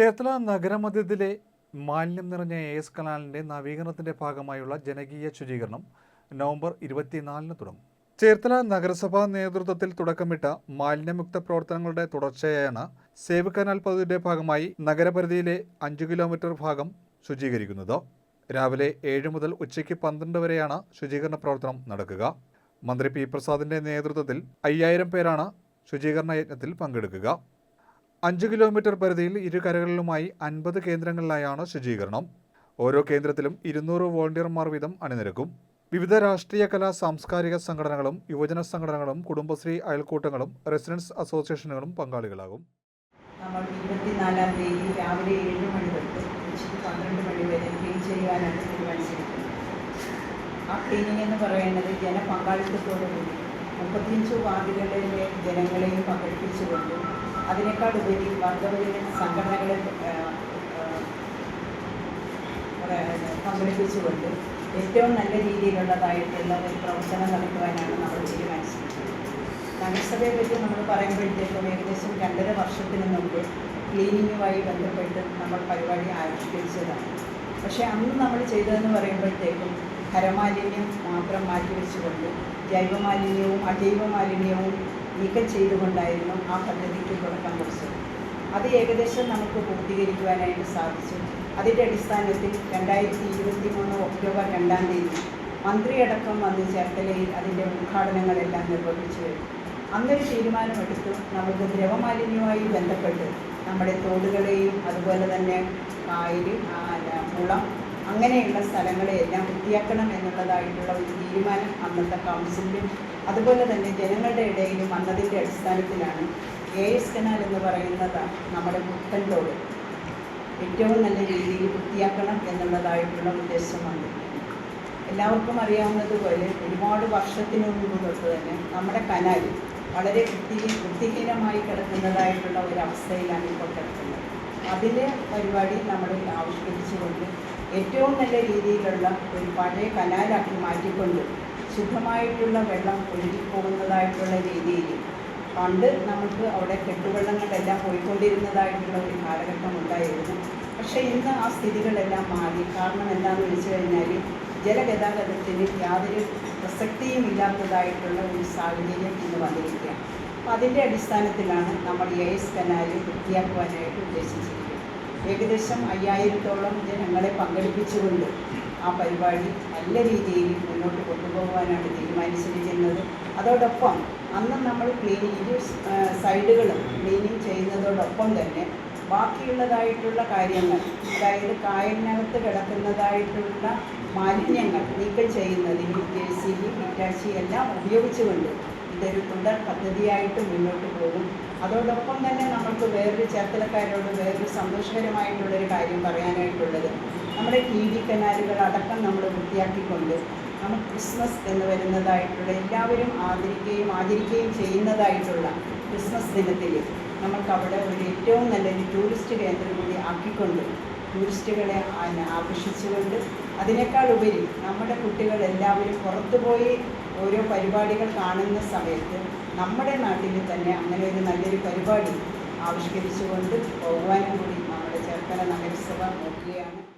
ചേർത്തല നഗരമധ്യത്തിലെ മാലിന്യം നിറഞ്ഞ A S കനാലിന്റെ നവീകരണത്തിന്റെ ഭാഗമായുള്ള ജനകീയ ശുചീകരണം നവംബർ ഇരുപത്തിനാലിന് തുടങ്ങും. ചേർത്തല നഗരസഭാ നേതൃത്വത്തിൽ തുടക്കമിട്ട മാലിന്യമുക്ത പ്രവർത്തനങ്ങളുടെ തുടർച്ചയാണ് സേവ് കനാൽ പദ്ധതിയുടെ ഭാഗമായി നഗരപരിധിയിലെ അഞ്ചു കിലോമീറ്റർ ഭാഗം ശുചീകരിക്കുന്നത്. രാവിലെ ഏഴ് മുതൽ ഉച്ചയ്ക്ക് പന്ത്രണ്ട് വരെയാണ് ശുചീകരണ പ്രവർത്തനം നടക്കുക. മന്ത്രി പി പ്രസാദിന്റെ നേതൃത്വത്തിൽ അയ്യായിരം പേരാണ് ശുചീകരണ യജ്ഞത്തിൽ പങ്കെടുക്കുക. അഞ്ച് കിലോമീറ്റർ പരിധിയിൽ ഇരു കരകളിലുമായി അൻപത് കേന്ദ്രങ്ങളിലായാണ് ശുചീകരണം. ഓരോ കേന്ദ്രത്തിലും ഇരുന്നൂറ് വോളണ്ടിയർമാർ വീതം അണിനിരക്കും. വിവിധ രാഷ്ട്രീയ കലാ സാംസ്കാരിക സംഘടനകളും യുവജന സംഘടനകളും കുടുംബശ്രീ അയൽക്കൂട്ടങ്ങളും റെസിഡൻസ് അസോസിയേഷനുകളും പങ്കാളികളാകും. നമ്മൾ ഇരുപത്തിനാലാം തീയതി രാവിലെ ഏഴ് മണി തൊട്ട് ഉച്ചയ്ക്ക് പന്ത്രണ്ട് മണി വരെ ക്ലീൻ ചെയ്യാനാണ് തീരുമാനിച്ചിരിക്കുന്നത്. ആ ക്ലീനിങ് എന്ന് പറയുന്നത് ജനപങ്കാളിത്തത്തോടുകൂടി മുപ്പത്തിയഞ്ച് വാർഡുകളിലെ ജനങ്ങളെയും പങ്കെടുപ്പിച്ചുകൊണ്ട് അതിനേക്കാൾ ഉപരി വർഗപരിത സംഘടനകളെ ആ, ആ, പറയാ- പങ്കെടുപ്പിച്ചുകൊണ്ട് ഏറ്റവും നല്ല രീതിയിലുള്ളതായിട്ടുള്ള ഒരു പ്രവർത്തനം നടത്തുവാനാണ് നമ്മൾ തീരുമാനിച്ചിരിക്കുന്നത്. നഗരസഭയെ പറ്റി നമ്മൾ പറയുമ്പോഴത്തേക്കും ഏകദേശം രണ്ടര വർഷത്തിന് മുമ്പ് ക്ലീനിങ്ങുമായി ബന്ധപ്പെട്ട് നമ്മൾ പരിപാടി ആവിഷ്കരിച്ചതാണ്. പക്ഷേ അന്ന് നമ്മൾ ചെയ്തതെന്ന് പറയുമ്പോഴത്തേക്കും ഖരമാലിന്യം മാത്രം മാറ്റിവെച്ചുകൊണ്ട് ജൈവമാലിന്യവും അജൈവ മാലിന്യവും നീക്കം ചെയ്തുകൊണ്ടായിരുന്നു ആ പദ്ധതിക്ക് തുടക്കം കുറിച്ചത്. അത് ഏകദേശം നമുക്ക് പൂർത്തീകരിക്കുവാനായിട്ട് സാധിച്ചു. അതിന്റെ അടിസ്ഥാനത്തിൽ രണ്ടായിരത്തി ഇരുപത്തി മൂന്ന് ഒക്ടോബർ രണ്ടാം തീയതി മന്ത്രിയടക്കം വന്ന് ചേർത്തലയിൽ അതിന്റെ ഉദ്ഘാടനങ്ങളെല്ലാം നിർവഹിച്ചു അന്നൊരു തീരുമാനമെടുത്തു. നമുക്ക് ദ്രവമാലിന്യവുമായി ബന്ധപ്പെട്ട് നമ്മുടെ തോടുകളെയും അതുപോലെ തന്നെ കായൽ കുളം അങ്ങനെയുള്ള സ്ഥലങ്ങളെയെല്ലാം വൃത്തിയാക്കണം എന്നുള്ളതായിട്ടുള്ള ഒരു തീരുമാനം അന്നത്തെ കൗൺസിലിലും അതുപോലെ തന്നെ ജനങ്ങളുടെ ഇടയിലും വന്നതിന്റെ അടിസ്ഥാനത്തിലാണ് എ എസ് കനാൽ എന്ന് പറയുന്നത് നമ്മുടെ പുത്തൻ തോട്. ഏറ്റവും നല്ല രീതിയിൽ വൃത്തിയാക്കണം എന്നുള്ളതായിട്ടുള്ള ഉദ്ദേശം വന്നിട്ടുണ്ട് എല്ലാവർക്കും അറിയാവുന്നതുപോലെ ഒരുപാട് വർഷത്തിന് മുമ്പ് തൊട്ട് തന്നെ നമ്മുടെ കനാൽ വളരെ വൃത്തി വൃത്തിഹീനമായി കിടക്കുന്നതായിട്ടുള്ള ഒരവസ്ഥയിലാണ് ഇപ്പോൾ കിടക്കുന്നത്. അതിന്റെ പരിപാടി നമ്മൾ ആവിഷ്കരിച്ചുകൊണ്ട് ഏറ്റവും നല്ല രീതിയിലുള്ള ഒരു പഴയ കനാലാക്കി മാറ്റിക്കൊണ്ട് ശുദ്ധമായിട്ടുള്ള വെള്ളം ഒഴുകിപ്പോകുന്നതായിട്ടുള്ള രീതിയിൽ പണ്ട് നമുക്ക് അവിടെ കെട്ടുവെള്ളങ്ങളെല്ലാം പോയിക്കൊണ്ടിരുന്നതായിട്ടുള്ള ഒരു കാലഘട്ടം ഉണ്ടായിരുന്നു പക്ഷേ ഇന്ന് ആ സ്ഥിതികളെല്ലാം മാറി. കാരണം എന്താണെന്ന് വെച്ച് കഴിഞ്ഞാൽ ജലഗതാഗതത്തിന് യാതൊരു പ്രസക്തിയും ഇല്ലാത്തതായിട്ടുള്ള ഒരു സാഹചര്യം ഇന്ന് വന്നിരിക്കുകയാണ്. അപ്പോൾ അതിന്റെ അടിസ്ഥാനത്തിലാണ് നമ്മൾ എ എസ് കനാല് വൃത്തിയാക്കുവാനായിട്ട് ഉദ്ദേശിച്ചിരിക്കുന്നത്. ഏകദേശം അയ്യായിരത്തോളം ജനങ്ങളെ പങ്കെടുപ്പിച്ചുകൊണ്ട് ആ പരിപാടി നല്ല രീതിയിൽ മുന്നോട്ട് കൊണ്ടുപോകുവാനാണ് തീരുമാനിച്ചിരിക്കുന്നത് അതോടൊപ്പം അന്ന് നമ്മൾ ക്ലീനിങ് ഇരു സൈഡുകളും ക്ലീനിങ് ചെയ്യുന്നതോടൊപ്പം തന്നെ ബാക്കിയുള്ളതായിട്ടുള്ള കാര്യങ്ങൾ അതായത് കായലിനകത്ത് കിടക്കുന്നതായിട്ടുള്ള മാലിന്യങ്ങൾ നീക്കം ചെയ്യുന്നതിന് കെ സി ഹിറ്റാച്ചി എല്ലാം ഉപയോഗിച്ചുകൊണ്ട് ഇതൊരു തുടർ പദ്ധതിയായിട്ട് മുന്നോട്ട് പോകും. അതോടൊപ്പം തന്നെ നമുക്ക് വേറൊരു ചേർത്തലക്കാരോട് വേറൊരു സന്തോഷകരമായിട്ടുള്ളൊരു കാര്യം പറയാനായിട്ടുള്ളത് നമ്മുടെ ടി വി കനാലുകൾ അടക്കം നമ്മൾ വൃത്തിയാക്കിക്കൊണ്ട് നമുക്ക് ക്രിസ്മസ് എന്ന് വരുന്നതായിട്ടുള്ള എല്ലാവരും ആദരിക്കുകയും ആചരിക്കുകയും ചെയ്യുന്നതായിട്ടുള്ള ക്രിസ്മസ് ദിനത്തിൽ നമുക്ക് അവിടെ ഒരു ഏറ്റവും നല്ലൊരു ടൂറിസ്റ്റ് കേന്ദ്രം കൂടി ആക്കിക്കൊണ്ട് ടൂറിസ്റ്റുകളെ ആകർഷിച്ചുകൊണ്ട് അതിനേക്കാൾ ഉപരി നമ്മുടെ കുട്ടികൾ എല്ലാവരും പുറത്തുപോയി ഓരോ പരിപാടികൾ കാണുന്ന സമയത്ത് നമ്മുടെ നാട്ടിൽ തന്നെ അങ്ങനെ ഒരു നല്ലൊരു പരിപാടി ആവിഷ്കരിച്ചുകൊണ്ട് പോകുവാനും കൂടി നമ്മുടെ ചേർത്തല നഗരസഭ നോക്കുകയാണ്.